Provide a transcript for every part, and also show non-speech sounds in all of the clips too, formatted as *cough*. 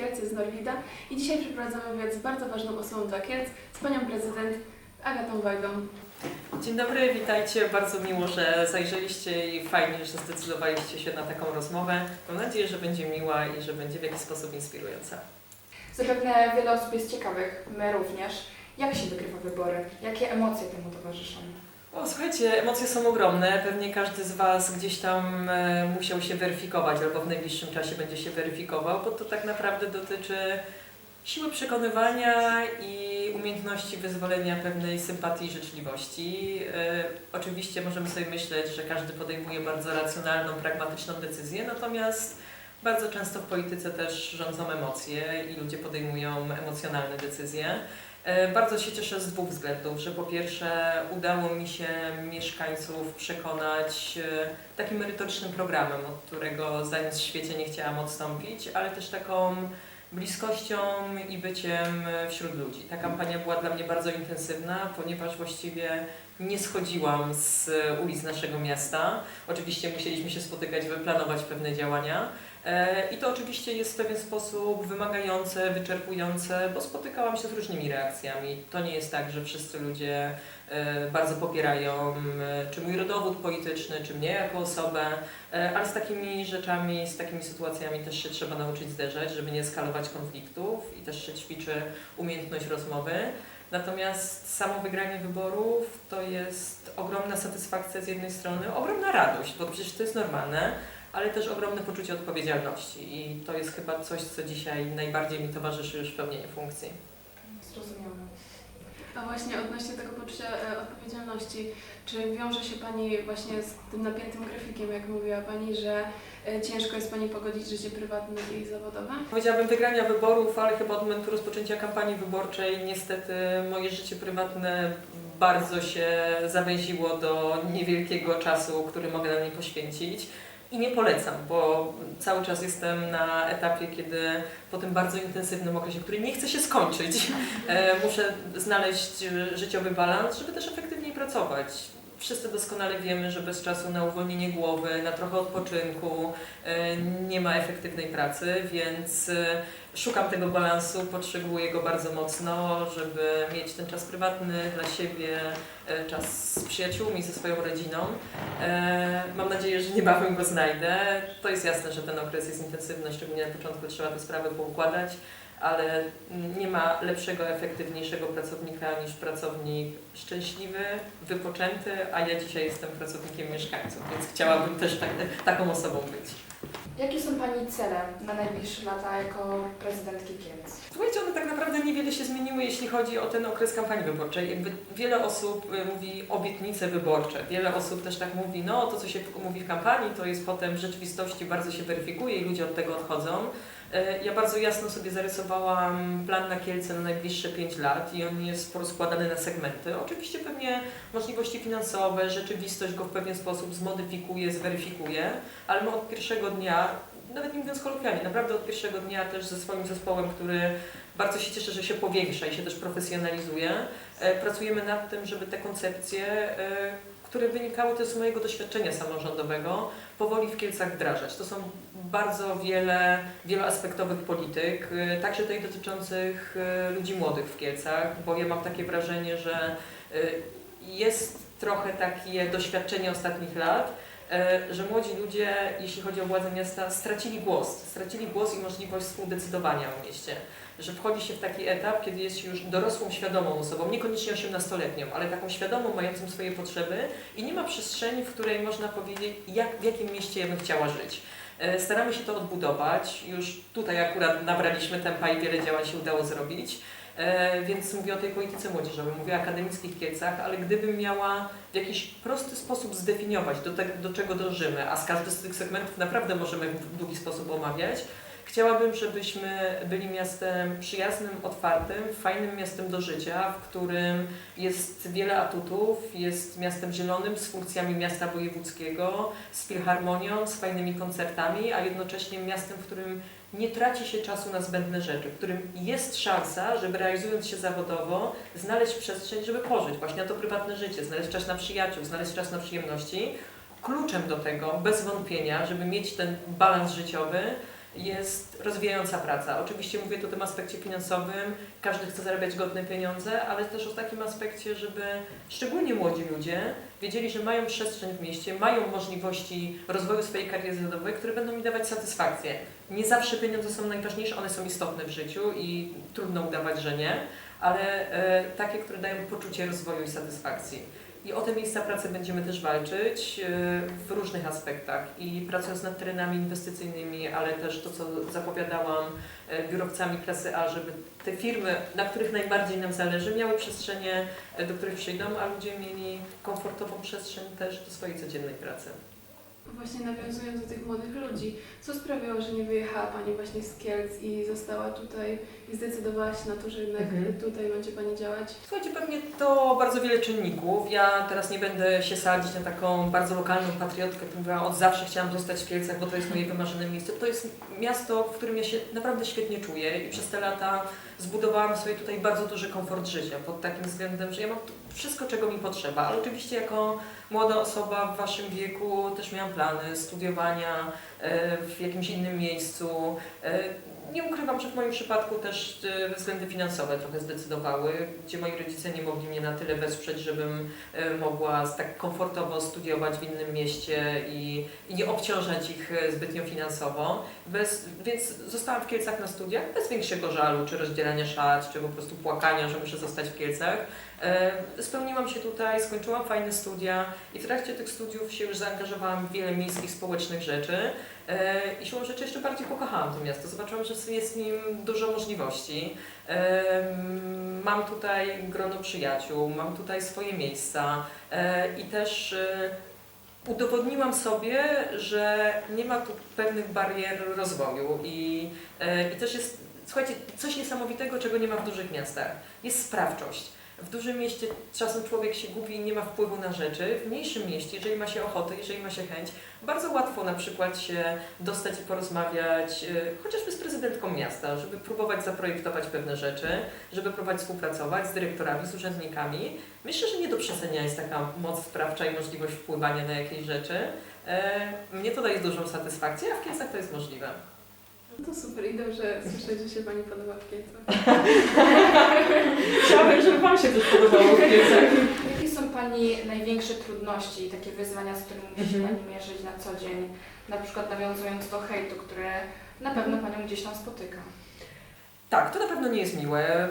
Kielce z Norwida i dzisiaj przeprowadzamy wywiad z bardzo ważną osobą dla Kielc, z panią prezydent Agatą Wajdą. Dzień dobry, witajcie. Bardzo miło, że zajrzeliście i fajnie, że zdecydowaliście się na taką rozmowę. Mam nadzieję, że będzie miła i że będzie w jakiś sposób inspirująca. Zapewne wiele osób jest ciekawych, my również. Jak się wygrywa wybory? Jakie emocje temu towarzyszą? O, słuchajcie, emocje są ogromne. Pewnie każdy z Was gdzieś tam e, musiał się weryfikować albo w najbliższym czasie będzie się weryfikował, bo to tak naprawdę dotyczy siły przekonywania i umiejętności wyzwolenia pewnej sympatii i życzliwości. E, oczywiście możemy sobie myśleć, że każdy podejmuje bardzo racjonalną, pragmatyczną decyzję, natomiast bardzo często w polityce też rządzą emocje i ludzie podejmują emocjonalne decyzje. E, Bardzo się cieszę z dwóch względów, że po pierwsze udało mi się mieszkańców przekonać e, takim merytorycznym programem, od którego zdając w świecie nie chciałam odstąpić, ale też taką bliskością i byciem wśród ludzi. Ta kampania była dla mnie bardzo intensywna, ponieważ właściwie nie schodziłam z ulic naszego miasta. Oczywiście musieliśmy się spotykać, wyplanować pewne działania. E, I to oczywiście jest w pewien sposób wymagające, wyczerpujące, bo spotykałam się z różnymi reakcjami. To nie jest tak, że wszyscy ludzie e, bardzo popierają e, czy mój rodowód polityczny, czy mnie jako osobę, ale z takimi rzeczami, z takimi sytuacjami też się trzeba nauczyć zderzać, żeby nie skalować konfliktów i też się ćwiczy umiejętność rozmowy. Natomiast samo wygranie wyborów to jest ogromna satysfakcja z jednej strony, ogromna radość, bo przecież to jest normalne, ale też ogromne poczucie odpowiedzialności i to jest chyba coś, co dzisiaj najbardziej mi towarzyszy już w pełnieniu funkcji. Zrozumiałe. A właśnie odnośnie tego poczucia e, odpowiedzialności, czy wiąże się Pani właśnie z tym napiętym grafikiem, jak mówiła Pani, że e, ciężko jest Pani pogodzić życie prywatne i zawodowe? Powiedziałabym wygrania wyborów, ale chyba od momentu rozpoczęcia kampanii wyborczej niestety moje życie prywatne bardzo się zawęziło do niewielkiego czasu, który mogę na nie poświęcić. I nie polecam, bo cały czas jestem na etapie, kiedy po tym bardzo intensywnym okresie, który nie chce się skończyć, *laughs* e, muszę znaleźć życiowy balans, żeby też efektywniej pracować. Wszyscy doskonale wiemy, że bez czasu na uwolnienie głowy, na trochę odpoczynku e, nie ma efektywnej pracy, więc e, szukam tego balansu, potrzebuję go bardzo mocno, żeby mieć ten czas prywatny dla siebie, e, czas z przyjaciółmi, ze swoją rodziną. Mam nadzieję, że niebawem go znajdę. To jest jasne, że ten okres jest intensywny, szczególnie na początku trzeba te sprawy poukładać, ale nie ma lepszego, efektywniejszego pracownika niż pracownik szczęśliwy, wypoczęty, a ja dzisiaj jestem pracownikiem mieszkańców, więc chciałabym też tak, taką osobą być. Jakie są Pani cele na najbliższe lata jako prezydentki Kielc? Słuchajcie, one tak naprawdę niewiele się zmieniły, jeśli chodzi o ten okres kampanii wyborczej. Jakby wiele osób y, mówi obietnice wyborcze, wiele osób też tak mówi, no to co się mówi w kampanii, to jest potem w rzeczywistości bardzo się weryfikuje i ludzie od tego odchodzą. Y, Ja bardzo jasno sobie zarysowałam plan na Kielce na najbliższe 5 lat i on jest porozkładany na segmenty. Oczywiście pewnie możliwości finansowe, rzeczywistość go w pewien sposób zmodyfikuje, zweryfikuje, ale my od pierwszego dnia, nawet nie mówiąc kolokwialnie, naprawdę od pierwszego dnia też ze swoim zespołem, który bardzo się cieszę, że się powiększa i się też profesjonalizuje, e, pracujemy nad tym, żeby te koncepcje, e, które wynikały też z mojego doświadczenia samorządowego, powoli w Kielcach wdrażać. To są bardzo wiele, wieloaspektowych polityk, e, także tej dotyczących e, ludzi młodych w Kielcach, bo ja mam takie wrażenie, że e, jest trochę takie doświadczenie ostatnich lat, że młodzi ludzie, jeśli chodzi o władze miasta, stracili głos. Stracili głos i możliwość współdecydowania o mieście. Że wchodzi się w taki etap, kiedy jest już dorosłą, świadomą osobą, niekoniecznie 18-letnią, ale taką świadomą, mającą swoje potrzeby i nie ma przestrzeni, w której można powiedzieć, jak, w jakim mieście ja bym chciała żyć. E, Staramy się to odbudować. Już tutaj akurat nabraliśmy tempa i wiele działań się udało zrobić. E, Więc mówię o tej polityce młodzieżowej, mówię o akademickich Kielcach, ale gdybym miała w jakiś prosty sposób zdefiniować, do, do czego dążymy, a z każdy z tych segmentów naprawdę możemy w długi sposób omawiać, chciałabym, żebyśmy byli miastem przyjaznym, otwartym, fajnym miastem do życia, w którym jest wiele atutów, jest miastem zielonym, z funkcjami miasta wojewódzkiego, z filharmonią, z fajnymi koncertami, a jednocześnie miastem, w którym nie traci się czasu na zbędne rzeczy, w którym jest szansa, żeby realizując się zawodowo, znaleźć przestrzeń, żeby pożyć właśnie na to prywatne życie, znaleźć czas na przyjaciół, znaleźć czas na przyjemności. Kluczem do tego, bez wątpienia, żeby mieć ten balans życiowy, jest rozwijająca praca. Oczywiście mówię tu o tym aspekcie finansowym, każdy chce zarabiać godne pieniądze, ale też o takim aspekcie, żeby szczególnie młodzi ludzie wiedzieli, że mają przestrzeń w mieście, mają możliwości rozwoju swojej kariery zawodowej, które będą mi dawać satysfakcję. Nie zawsze pieniądze są najważniejsze, one są istotne w życiu i trudno udawać, że nie, ale e, takie, które dają poczucie rozwoju i satysfakcji. I o te miejsca pracy będziemy też walczyć e, w różnych aspektach i pracując nad terenami inwestycyjnymi, ale też to, co zapowiadałam, e, biurowcami klasy A, żeby te firmy, na których najbardziej nam zależy, miały przestrzenie, e, do których przyjdą, a ludzie mieli komfortową przestrzeń też do swojej codziennej pracy. Właśnie nawiązując do tych młodych ludzi, co sprawiało, że nie wyjechała Pani właśnie z Kielc i została tutaj i zdecydowała się na to, że jednak Mhm. tutaj będzie Pani działać? Słuchajcie, pewnie to bardzo wiele czynników. Ja teraz nie będę się sadzić na taką bardzo lokalną patriotkę, mówiła, od zawsze chciałam zostać w Kielcach, bo to jest moje wymarzone miejsce. To jest miasto, w którym ja się naprawdę świetnie czuję i przez te lata zbudowałam sobie tutaj bardzo duży komfort życia pod takim względem, że ja mam wszystko, czego mi potrzeba, ale oczywiście jako młoda osoba w Waszym wieku też miałam plany studiowania e, w jakimś innym miejscu. Nie ukrywam, że w moim przypadku też e, względy finansowe trochę zdecydowały, gdzie moi rodzice nie mogli mnie na tyle wesprzeć, żebym e, mogła tak komfortowo studiować w innym mieście i, i nie obciążać ich e, zbytnio finansowo. Bez, więc zostałam w Kielcach na studiach bez większego żalu, czy rozdzielania szat, czy po prostu płakania, że muszę zostać w Kielcach. Spełniłam się tutaj, skończyłam fajne studia i w trakcie tych studiów się już zaangażowałam w wiele miejskich, społecznych rzeczy. E, I siłą rzeczy jeszcze bardziej pokochałam to miasto. Zobaczyłam, że jest w nim dużo możliwości. Em, Mam tutaj grono przyjaciół, mam tutaj swoje miejsca e, i też e, udowodniłam sobie, że nie ma tu pewnych barier rozwoju i, e, i też jest, słuchajcie, coś niesamowitego, czego nie ma w dużych miastach. Jest sprawczość. W dużym mieście czasem człowiek się gubi i nie ma wpływu na rzeczy. W mniejszym mieście, jeżeli ma się ochotę, jeżeli ma się chęć, bardzo łatwo na przykład się dostać i porozmawiać, e, chociażby z prezydentką miasta, żeby próbować zaprojektować pewne rzeczy, żeby próbować współpracować z dyrektorami, z urzędnikami. Myślę, że nie do przecenia jest taka moc sprawcza i możliwość wpływania na jakieś rzeczy. E, Mnie to daje dużą satysfakcję, a w Kielcach to jest możliwe. No to super i dobrze słyszeć, że się Pani podoba w Kielcach. *laughs* Chciałabym, żeby Wam się też podobało w Kielcach. Jakie są Pani największe trudności i takie wyzwania, z którymi musi się Mhm. Pani mierzyć na co dzień? Na przykład nawiązując do hejtu, które na pewno Panią gdzieś tam spotyka. Tak, to na pewno nie jest miłe.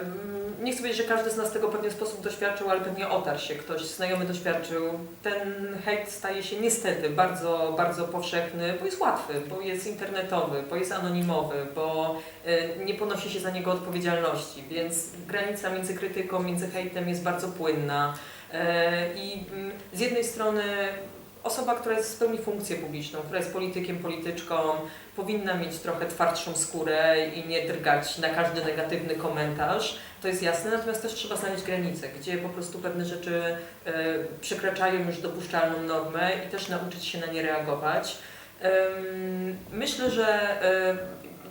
Nie chcę powiedzieć, że każdy z nas tego w pewien sposób doświadczył, ale pewnie otarł się ktoś, znajomy doświadczył. Ten hejt staje się niestety bardzo, bardzo powszechny, bo jest łatwy, bo jest internetowy, bo jest anonimowy, bo y, nie ponosi się za niego odpowiedzialności, więc granica między krytyką, między hejtem jest bardzo płynna. E, I mm, z jednej strony osoba, która jest, spełni funkcję publiczną, która jest politykiem, polityczką, powinna mieć trochę twardszą skórę i nie drgać na każdy negatywny komentarz, to jest jasne, natomiast też trzeba znaleźć granice, gdzie po prostu pewne rzeczy e, przekraczają już dopuszczalną normę i też nauczyć się na nie reagować. Myślę, że e,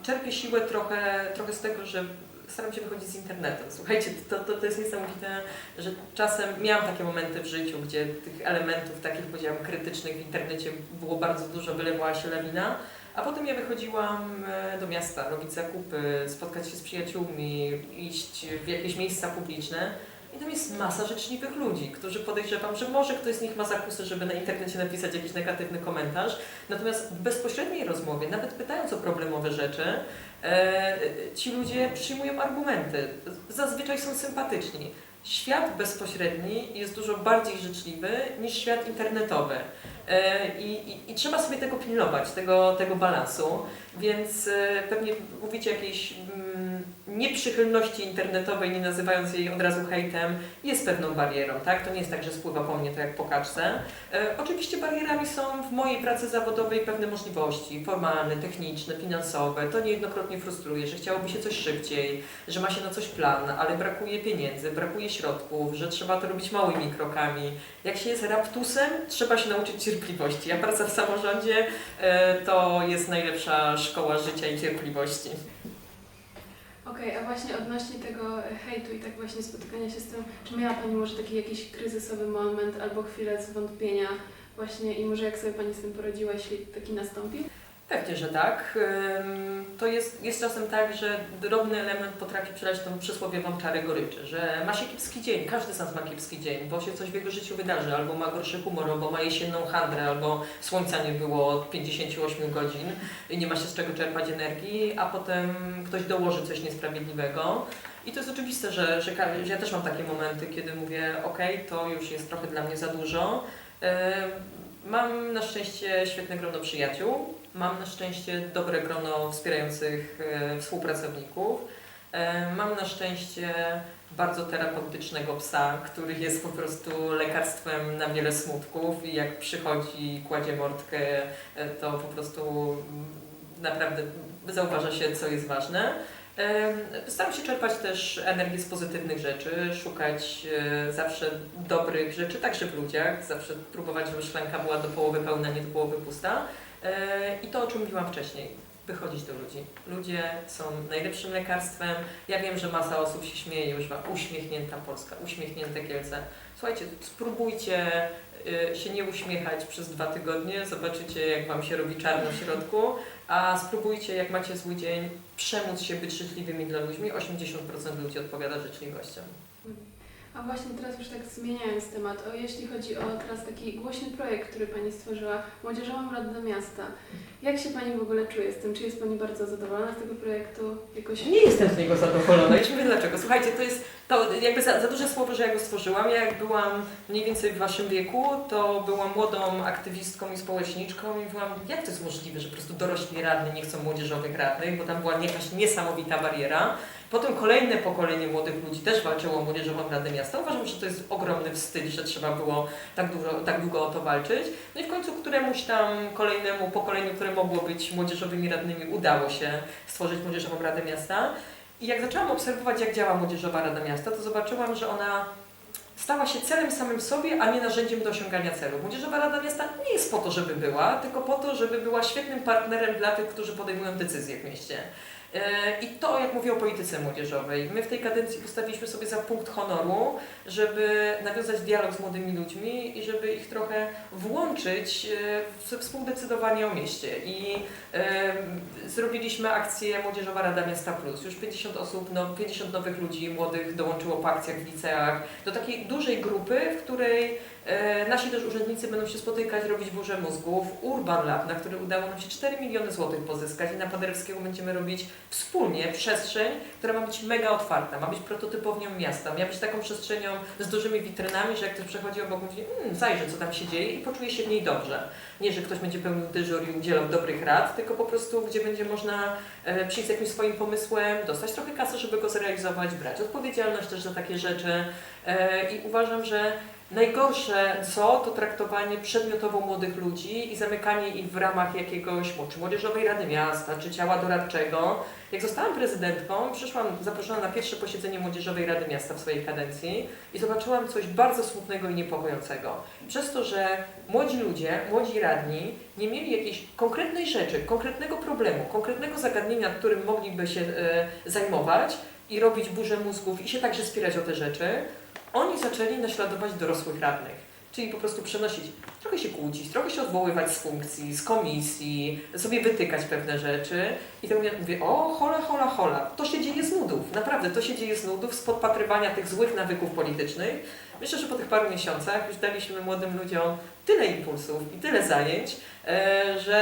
czerpię siłę trochę, trochę z tego, że staram się wychodzić z internetu. Słuchajcie, to, to, to jest niesamowite, że czasem miałam takie momenty w życiu, gdzie tych elementów takich, powiedziałam, krytycznych w internecie było bardzo dużo, wylewała się lawina, a potem ja wychodziłam e, do miasta, robić zakupy, spotkać się z przyjaciółmi, iść w jakieś miejsca publiczne. I tam jest masa życzliwych ludzi, którzy podejrzewam, że może ktoś z nich ma zakusy, żeby na internecie napisać jakiś negatywny komentarz. Natomiast w bezpośredniej rozmowie, nawet pytając o problemowe rzeczy, e, ci ludzie przyjmują argumenty. Zazwyczaj są sympatyczni. Świat bezpośredni jest dużo bardziej życzliwy niż świat internetowy. E, I, i, I trzeba sobie tego pilnować, tego, tego balansu. Więc e, pewnie mówicie jakiejś mm, nieprzychylności internetowej, nie nazywając jej od razu hejtem, jest pewną barierą, tak? To nie jest tak, że spływa po mnie to jak po kaczce. E, oczywiście barierami są w mojej pracy zawodowej pewne możliwości formalne, techniczne, finansowe. To niejednokrotnie frustruje, że chciałoby się coś szybciej, że ma się na coś plan, ale brakuje pieniędzy, brakuje środków, że trzeba to robić małymi krokami. Jak się jest raptusem, trzeba się nauczyć cierpliwości. A praca w samorządzie e, to jest najlepsza szkoła życia i cierpliwości. Okej, a właśnie odnośnie tego hejtu i tak właśnie spotykania się z tym, czy miała Pani może taki jakiś kryzysowy moment albo chwilę zwątpienia właśnie i może jak sobie Pani z tym poradziła, jeśli taki nastąpił? Pewnie, że tak. To jest, jest czasem tak, że drobny element potrafi przelać tą przysłowiową czarę goryczy, że ma się kiepski dzień, każdy z ma kiepski dzień, bo się coś w jego życiu wydarzy, albo ma gorszy humor, albo ma jesienną handrę, albo słońca nie było od 58 godzin i nie ma się z czego czerpać energii, a potem ktoś dołoży coś niesprawiedliwego. I to jest oczywiste, że, że ja też mam takie momenty, kiedy mówię, ok, to już jest trochę dla mnie za dużo. Mam na szczęście świetne grono przyjaciół, mam na szczęście dobre grono wspierających e, współpracowników, e, mam na szczęście bardzo terapeutycznego psa, który jest po prostu lekarstwem na wiele smutków i jak przychodzi i kładzie mordkę, e, to po prostu mm, naprawdę zauważa się, co jest ważne. Staram się czerpać też energię z pozytywnych rzeczy, szukać e, zawsze dobrych rzeczy, także w ludziach, zawsze próbować, żeby szklanka była do połowy pełna, nie do połowy pusta. E, I to, o czym mówiłam wcześniej, wychodzić do ludzi. Ludzie są najlepszym lekarstwem. Ja wiem, że masa osób się śmieje, używa uśmiechnięta Polska, uśmiechnięte Kielce. Słuchajcie, spróbujcie y, się nie uśmiechać przez dwa tygodnie, zobaczycie jak Wam się robi czarno w środku, a spróbujcie jak macie zły dzień, przemóc się być życzliwymi dla ludźmi. 80% ludzi odpowiada życzliwością. A właśnie teraz już tak zmieniając temat, o jeśli chodzi o teraz taki głośny projekt, który Pani stworzyła, Młodzieżową Radę Miasta. Jak się Pani w ogóle czuje z tym? Czy jest Pani bardzo zadowolona z tego projektu? Jakoś... Nie jestem z niego zadowolona. Już mówię dlaczego. Słuchajcie, to jest to jakby za, za duże słowo, że ja go stworzyłam. Ja jak byłam mniej więcej w waszym wieku, to byłam młodą aktywistką i społeczniczką i byłam, jak to jest możliwe, że po prostu dorośli radni nie chcą młodzieżowych radnych, bo tam była jakaś niesamowita bariera. Potem kolejne pokolenie młodych ludzi też walczyło o Młodzieżową Radę Miasta. Uważam, że to jest ogromny wstyd, że trzeba było tak, dużo, tak długo o to walczyć. No i w końcu któremuś tam kolejnemu pokoleniu, które mogło być młodzieżowymi radnymi, udało się stworzyć Młodzieżową Radę Miasta. I jak zaczęłam obserwować, jak działa Młodzieżowa Rada Miasta, to zobaczyłam, że ona stała się celem samym sobie, a nie narzędziem do osiągania celu. Młodzieżowa Rada Miasta nie jest po to, żeby była, tylko po to, żeby była świetnym partnerem dla tych, którzy podejmują decyzje w mieście. E, I to, jak mówię o polityce młodzieżowej. My w tej kadencji postawiliśmy sobie za punkt honoru, żeby nawiązać dialog z młodymi ludźmi i żeby ich trochę włączyć e, w współdecydowanie o mieście. I e, zrobiliśmy akcję Młodzieżowa Rada Miasta Plus. Już 50 osób, no, 50 nowych ludzi młodych dołączyło po akcjach w liceach do takiej dużej grupy, w której nasi też urzędnicy będą się spotykać, robić burzę mózgów. Urban Lab, na który udało nam się 4 miliony złotych pozyskać i na Paderewskiego będziemy robić wspólnie przestrzeń, która ma być mega otwarta, ma być prototypownią miasta, ma być taką przestrzenią z dużymi witrynami, że jak ktoś przechodzi obok, mówi, mmm, zajrzy co tam się dzieje i poczuje się w niej dobrze. Nie, że ktoś będzie pełnił dyżur i udzielał dobrych rad, tylko po prostu, gdzie będzie można e, przyjść z jakimś swoim pomysłem, dostać trochę kasy, żeby go zrealizować, brać odpowiedzialność też za takie rzeczy e, i uważam, że Najgorsze co, to traktowanie przedmiotowo młodych ludzi i zamykanie ich w ramach jakiegoś, czy Młodzieżowej Rady Miasta, czy ciała doradczego. Jak zostałam prezydentką, przyszłam zaproszona na pierwsze posiedzenie Młodzieżowej Rady Miasta w swojej kadencji i zobaczyłam coś bardzo smutnego i niepokojącego. Przez to, że młodzi ludzie, młodzi radni nie mieli jakiejś konkretnej rzeczy, konkretnego problemu, konkretnego zagadnienia, którym mogliby się e, zajmować i robić burzę mózgów i się także spierać o te rzeczy, oni zaczęli naśladować dorosłych radnych. Czyli po prostu przenosić, trochę się kłócić, trochę się odwoływać z funkcji, z komisji, sobie wytykać pewne rzeczy. I tak mówię, mówię, o hola, hola, hola, to się dzieje z nudów, naprawdę, to się dzieje z nudów, z podpatrywania tych złych nawyków politycznych. Myślę, że po tych paru miesiącach już daliśmy młodym ludziom tyle impulsów i tyle zajęć, e, że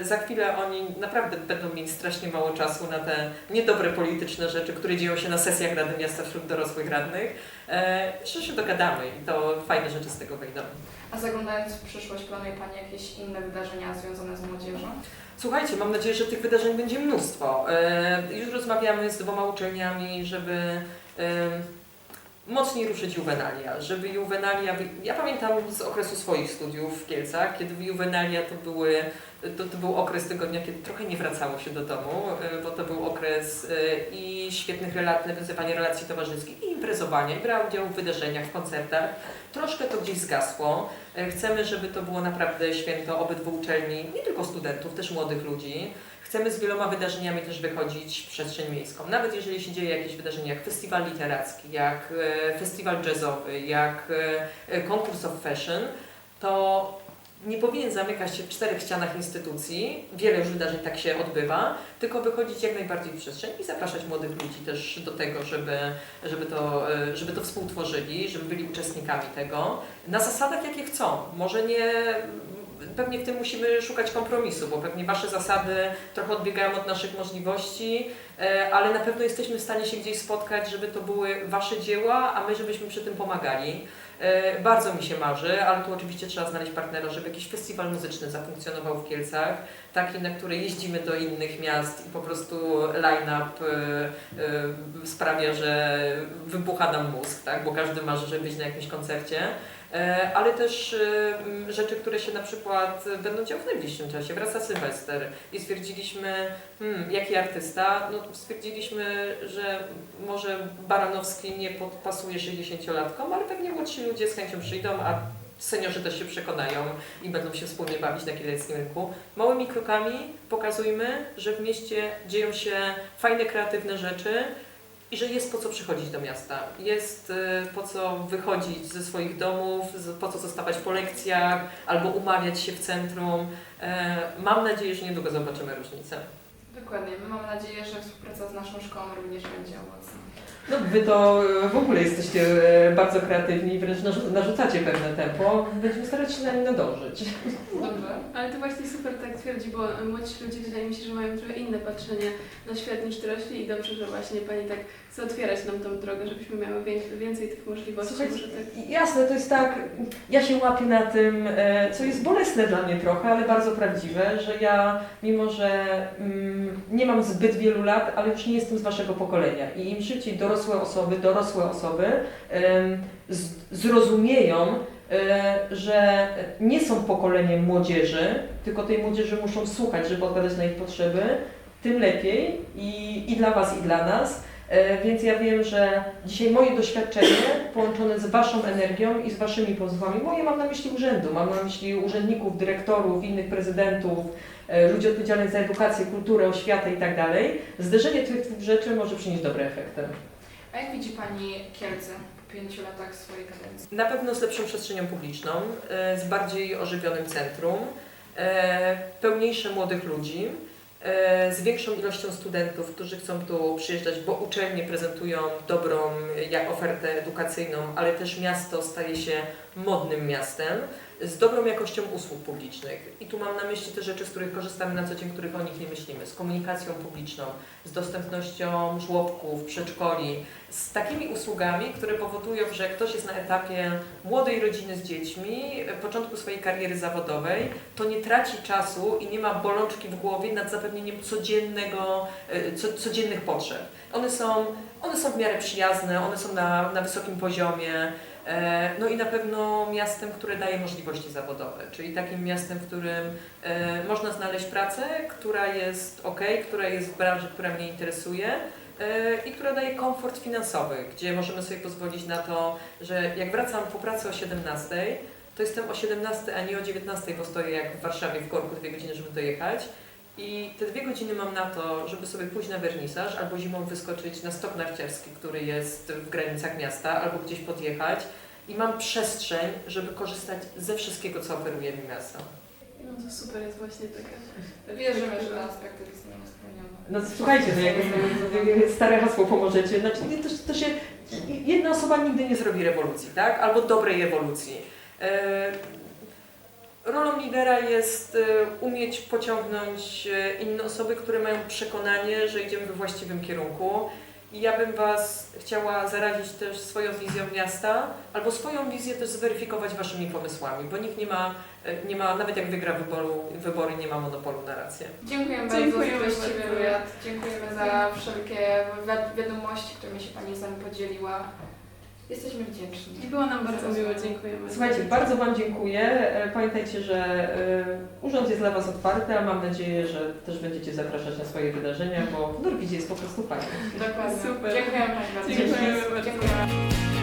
e, za chwilę oni naprawdę będą mieli strasznie mało czasu na te niedobre polityczne rzeczy, które dzieją się na sesjach Rady Miasta wśród dorosłych radnych. E, Myślę, że się dogadamy i to fajne rzeczy z tego wyjdą. A zaglądając w przyszłość, planuje Pani jakieś inne wydarzenia związane z młodzieżą? Słuchajcie, mam nadzieję, że tych wydarzeń będzie mnóstwo. Już rozmawiamy z dwoma uczelniami, żeby mocniej ruszyć Juvenalia, żeby Juvenalia... Ja pamiętam z okresu swoich studiów w Kielcach, kiedy Juvenalia to były... To, to był okres tygodnia, kiedy trochę nie wracało się do domu, e, bo to był okres e, i świetnych relacji, nawiązywania relacji towarzyskich, i imprezowania, i brał udział w wydarzeniach, w koncertach. Troszkę to gdzieś zgasło. E, Chcemy, żeby to było naprawdę święto obydwu uczelni, nie tylko studentów, też młodych ludzi. Chcemy z wieloma wydarzeniami też wychodzić w przestrzeń miejską. Nawet jeżeli się dzieje jakieś wydarzenie jak festiwal literacki, jak e, festiwal jazzowy, jak e, konkurs of fashion, to nie powinien zamykać się w czterech ścianach instytucji, wiele już wydarzeń tak się odbywa, tylko wychodzić jak najbardziej w przestrzeń i zapraszać młodych ludzi też do tego, żeby, żeby, to, e, żeby to współtworzyli, żeby byli uczestnikami tego, na zasadach jakie chcą. Może nie, pewnie w tym musimy szukać kompromisu, bo pewnie Wasze zasady trochę odbiegają od naszych możliwości, e, ale na pewno jesteśmy w stanie się gdzieś spotkać, żeby to były Wasze dzieła, a my żebyśmy przy tym pomagali. E, Bardzo mi się marzy, ale tu oczywiście trzeba znaleźć partnera, żeby jakiś festiwal muzyczny zafunkcjonował w Kielcach, taki, na który jeździmy do innych miast i po prostu line-up e, sprawia, że wybucha nam mózg, tak? bo każdy marzy, żeby być na jakimś koncercie. E, Ale też e, rzeczy, które się na przykład będą działy w najbliższym czasie. Wraca Sylwester i stwierdziliśmy, hmm, jaki artysta? No, stwierdziliśmy, że może Baranowski nie podpasuje 60-latkom, ale pewnie młodsi ludzie z chęcią przyjdą, a seniorzy też się przekonają i będą się wspólnie bawić na kieleckim rynku. Małymi krokami pokazujmy, że w mieście dzieją się fajne, kreatywne rzeczy i że jest po co przychodzić do miasta. Jest y, po co wychodzić ze swoich domów, po co zostawać po lekcjach albo umawiać się w centrum. E, Mam nadzieję, że niedługo zobaczymy różnicę. Dokładnie. My mamy nadzieję, że współpraca z naszą szkołą również będzie owocna. No wy to e, w ogóle jesteście e, bardzo kreatywni i wręcz narzu- narzucacie pewne tempo. Będziemy starać się na nie nadążyć. Dobrze. Ale to właśnie super tak twierdzi, bo młodzi ludzie wydaje mi się, że mają trochę inne patrzenie na świat niż dorośli i dobrze, że właśnie Pani tak chce otwierać nam tą drogę, żebyśmy miały więcej, tych możliwości. Słuchajcie, tak Jasne, to jest tak, ja się łapię na tym, e, co jest bolesne dla mnie trochę, ale bardzo prawdziwe, że ja, mimo że mm, nie mam zbyt wielu lat, ale już nie jestem z waszego pokolenia i im szybciej dorosłe osoby, dorosłe osoby zrozumieją, e, że nie są pokoleniem młodzieży, tylko tej młodzieży muszą słuchać, żeby odpowiadać na ich potrzeby, tym lepiej i, i dla was, i dla nas. E, Więc ja wiem, że dzisiaj moje doświadczenie połączone z Waszą energią i z Waszymi pozwami, moje mam na myśli urzędu, mam na myśli urzędników, dyrektorów, innych prezydentów, e, ludzi odpowiedzialnych za edukację, kulturę, oświatę i tak zderzenie tych dwóch rzeczy może przynieść dobre efekty. A jak widzi Pani Kielce po pięciu latach swojej kadencji? Na pewno z lepszą przestrzenią publiczną, e, z bardziej ożywionym centrum, e, pełniejsze młodych ludzi, e, z większą ilością studentów, którzy chcą tu przyjeżdżać, bo uczelnie prezentują dobrą ofertę edukacyjną, ale też miasto staje się modnym miastem, z dobrą jakością usług publicznych. I tu mam na myśli te rzeczy, z których korzystamy na co dzień, których o nich nie myślimy, z komunikacją publiczną, z dostępnością żłobków, przedszkoli, z takimi usługami, które powodują, że ktoś jest na etapie młodej rodziny z dziećmi, początku swojej kariery zawodowej, to nie traci czasu i nie ma bolączki w głowie nad zapewnieniem codziennego, e, co, codziennych potrzeb. One są, one są w miarę przyjazne, one są na, na wysokim poziomie. E, No i na pewno miastem, które daje możliwości zawodowe, czyli takim miastem, w którym e, można znaleźć pracę, która jest ok, która jest w branży, która mnie interesuje e, i która daje komfort finansowy, gdzie możemy sobie pozwolić na to, że jak wracam po pracy o 17, to jestem o 17, a nie o 19, bo stoję jak w Warszawie w korku dwie godziny, żeby dojechać. I te dwie godziny mam na to, żeby sobie pójść na wernisaż, albo zimą wyskoczyć na stok narciarski, który jest w granicach miasta, albo gdzieś podjechać. I mam przestrzeń, żeby korzystać ze wszystkiego, co oferuje mi miasto. No to super jest właśnie taka. Wierzymy, że te aspekty zostaną spełnione. No słuchajcie, no jak stare hasło pomożecie, znaczy nie, to, to się, jedna osoba nigdy nie zrobi rewolucji, tak? Albo dobrej ewolucji. E, Rolą lidera jest e, umieć pociągnąć e, inne osoby, które mają przekonanie, że idziemy we właściwym kierunku. I ja bym Was chciała zarazić też swoją wizją miasta, albo swoją wizję też zweryfikować Waszymi pomysłami, bo nikt nie ma, e, nie ma nawet jak wygra wyboru, wybory, nie ma monopolu na rację. Dziękujemy, Dziękujemy bardzo za treściwy bardzo. wywiad. Dziękujemy za wszelkie wi- wiadomości, którymi się Pani z nami podzieliła. Jesteśmy wdzięczni. I było nam bardzo miło, dziękujemy. Słuchajcie, bardzo Wam dziękuję. E, Pamiętajcie, że e, urząd jest dla Was otwarty, a mam nadzieję, że też będziecie zapraszać na swoje wydarzenia, bo w Norwidzie jest po prostu fajnie. Dokładnie. Super. Dziękujemy bardzo. Dziękujemy bardzo. Dziękujemy.